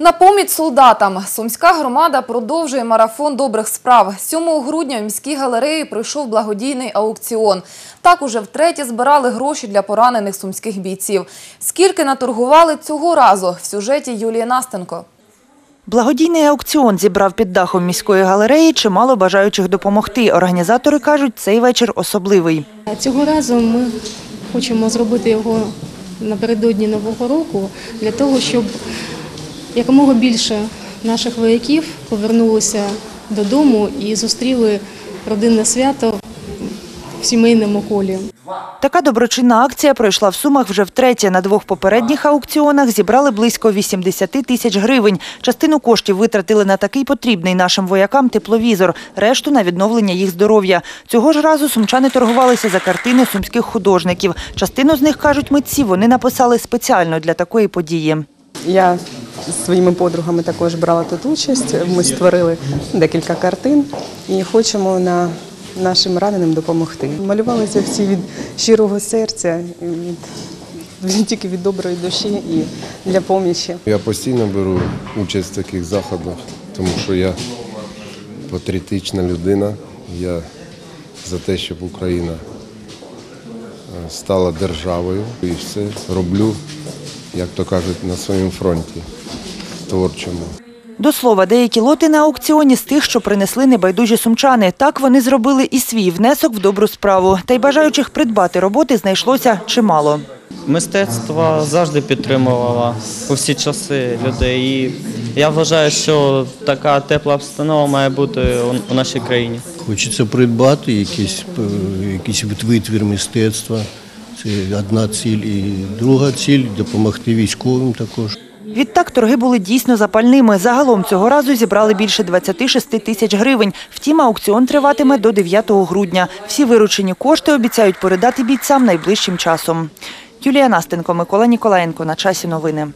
На поміч солдатам сумська громада продовжує марафон добрих справ. 7 грудня в міській галереї пройшов благодійний аукціон. Так уже втретє збирали гроші для поранених сумських бійців. Скільки наторгували цього разу в сюжеті Юлії Настенко. Благодійний аукціон зібрав під дахом міської галереї чимало бажаючих допомогти. Організатори кажуть, цей вечір особливий. Цього разу ми хочемо зробити його напередодні Нового року для того, щоб якомога більше наших вояків повернулися додому і зустріли родинне свято в сімейному колі. Така доброчинна акція пройшла в Сумах вже втретє. На двох попередніх аукціонах зібрали близько 80 тисяч гривень. Частину коштів витратили на такий потрібний нашим воякам тепловізор, решту на відновлення їх здоров'я. Цього ж разу сумчани торгувалися за картини сумських художників. Частину з них, кажуть митці, вони написали спеціально для такої події. Я з своїми подругами також брала тут участь. Ми створили декілька картин і хочемо на нашим раненим допомогти. Малювалися всі від щирого серця, від, тільки від доброї душі і для помічі. Я постійно беру участь в таких заходах, тому що я патріотична людина. Я за те, щоб Україна е, стала державою і все роблю, як то кажуть, на своєму фронті творчому. До слова, деякі лоти на аукціоні з тих, що принесли небайдужі сумчани. Так вони зробили і свій внесок в добру справу. Та й бажаючих придбати роботи знайшлося чимало. Мистецтво завжди підтримувало у всі часи людей. І я вважаю, що така тепла обстанова має бути у- нашій країні. Хочеться придбати якийсь, е, якийсь витвір мистецтва. Це одна ціль. І друга ціль допомогти військовим також. Відтак торги були дійсно запальними. Загалом цього разу зібрали більше 26 тисяч гривень. Втім, аукціон триватиме до 9 грудня. Всі виручені кошти обіцяють передати бійцям найближчим часом. Юлія Настенко, Микола Ніколаєнко. На часі новини.